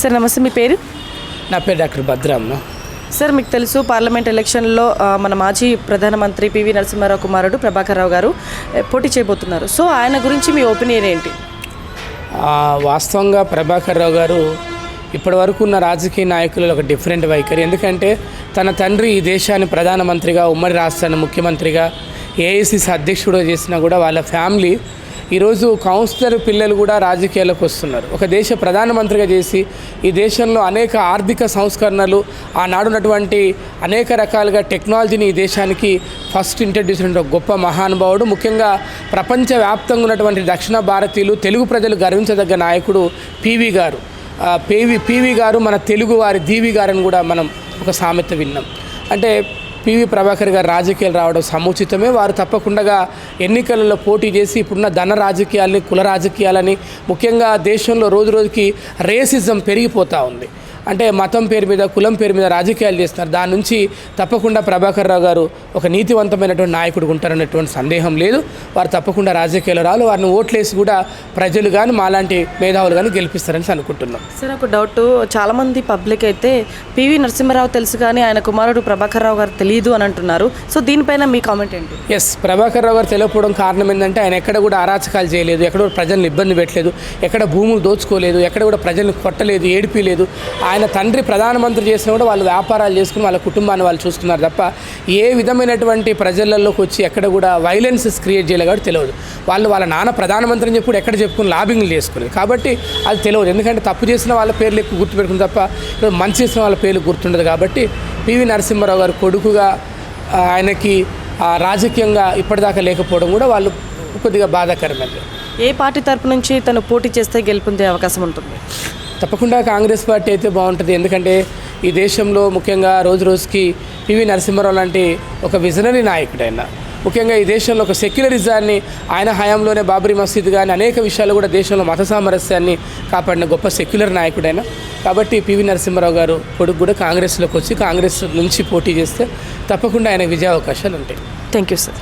Sir నమస్తే మీ పేరు? నా పేరు డాక్టర్ భద్రమ్మ. సార్ మీకు తెలుసు పార్లమెంట్ ఎలక్షన్లో మన మాజీ ప్రధానమంత్రి పివి నరసింహారావు కుమారుడు ప్రభాకర్ రావు గారు పోటీ చేయబోతున్నారు. సో ఆయన గురించి మీ ఒపీనియన్ ఏంటి? వాస్తవంగా ప్రభాకర్ రావు గారు ఇప్పటి వరకు ఉన్న రాజకీయ నాయకులలో ఒక డిఫరెంట్ వైఖరి. ఎందుకంటే తన తండ్రి ఈ దేశాన్ని ప్రధానమంత్రిగా ఉమ్మడి రాష్ట్రాన్ని ముఖ్యమంత్రిగా ఏఐసిసి అధ్యక్షుడు చేసినా కూడా వాళ్ళ ఫ్యామిలీ ఈరోజు కౌన్సిలర్ పిల్లలు కూడా రాజకీయాలకు వస్తున్నారు. ఒక దేశ ప్రధానమంత్రిగా చేసి ఈ దేశంలో అనేక ఆర్థిక సంస్కరణలు ఆనాడున్నటువంటి అనేక రకాలుగా టెక్నాలజీని ఈ దేశానికి ఫస్ట్ ఇంట్రడ్యూస్ అయిన ఒక గొప్ప మహానుభావుడు ముఖ్యంగా ప్రపంచవ్యాప్తంగా ఉన్నటువంటి దక్షిణ భారతీయులు తెలుగు ప్రజలు గర్వించదగ్గ నాయకుడు పివి గారు. పివి పివి గారు మన తెలుగు వారి దీవి గారని కూడా మనం ఒక సామెత విన్నాం. అంటే పివి ప్రభాకర్ గారు రాజకీయాలు రావడం సముచితమే. వారు తప్పకుండా ఎన్నికలలో పోటీ చేసి ఇప్పుడున్న ధన రాజకీయాలని కుల రాజకీయాలని ముఖ్యంగా దేశంలో రోజు రోజుకి రేసిజం పెరిగిపోతూ ఉంది. అంటే మతం పేరు మీద కులం పేరు మీద రాజకీయాలు చేస్తున్నారు. దాని నుంచి తప్పకుండా ప్రభాకర్ రావు గారు ఒక నీతివంతమైనటువంటి నాయకుడు ఉంటారనేటువంటి సందేహం లేదు. వారు తప్పకుండా రాజకీయాలు రాలు వారిని ఓట్లేసి కూడా ప్రజలు కానీ మాలాంటి మేధావులు కానీ గెలిపిస్తారని అనుకుంటున్నాం. సార్ ఒక డౌట్ చాలామంది పబ్లిక్ అయితే పివి నరసింహారావు తెలుసు కానీ ఆయన కుమారుడు ప్రభాకర్ రావు గారు తెలియదు అని అంటున్నారు. సో దీనిపైన మీ కామెంట్ ఏంటి? ఎస్ ప్రభాకర్ రావు గారు తెలియకపోవడం కారణం ఏంటంటే ఆయన ఎక్కడ కూడా అరాచకాలు చేయలేదు. ఎక్కడ కూడా ప్రజలను ఇబ్బంది పెట్టలేదు. ఎక్కడ భూములు దోచుకోలేదు. ఎక్కడ కూడా ప్రజలను కొట్టలేదు ఏడిపిలేదు. ఆయన తండ్రి ప్రధానమంత్రి చేసినా కూడా వాళ్ళు వ్యాపారాలు చేసుకుని వాళ్ళ కుటుంబాన్ని వాళ్ళు చూసుకున్నారు తప్ప ఏ విధమైనటువంటి ప్రజలలోకి వచ్చి ఎక్కడ కూడా వైలెన్సెస్ క్రియేట్ చేయలేదు కాబట్టి తెలియదు. వాళ్ళు వాళ్ళ నాన్న ప్రధానమంత్రి అని చెప్పి ఎక్కడ చెప్పుకుని లాబింగ్లు చేసుకునేది. కాబట్టి అది తెలియదు. ఎందుకంటే తప్పు చేసిన వాళ్ళ పేర్లు ఎక్కువ గుర్తుపెట్టుకుని తప్ప మంచి చేసిన వాళ్ళ పేర్లు గుర్తుండదు కాబట్టి పివి నరసింహారావు గారు కొడుకుగా ఆయనకి రాజకీయంగా ఇప్పటిదాకా లేకపోవడం కూడా వాళ్ళు కొద్దిగా బాధాకరమైనది. ఏ పార్టీ తరపు నుంచి తను పోటీ చేస్తే గెలుపొందే అవకాశం ఉంటుంది? తప్పకుండా కాంగ్రెస్ పార్టీ అయితే బాగుంటుంది. ఎందుకంటే ఈ దేశంలో ముఖ్యంగా రోజు రోజుకి పివి నరసింహారావు లాంటి ఒక విజనరీ నాయకుడు ఆయన ముఖ్యంగా ఈ దేశంలో ఒక సెక్యులరిజాన్ని ఆయన హయాంలోనే బాబ్రీ మసీద్ కానీ అనేక విషయాలు కూడా దేశంలో మత సామరస్యాన్ని కాపాడిన గొప్ప సెక్యులర్ నాయకుడైన. కాబట్టి పివి నరసింహారావు గారు కొడుకు కూడా కాంగ్రెస్లోకి వచ్చి కాంగ్రెస్ నుంచి పోటీ చేస్తే తప్పకుండా ఆయన విజయ అవకాశాలు ఉంటాయి. Thank you sir.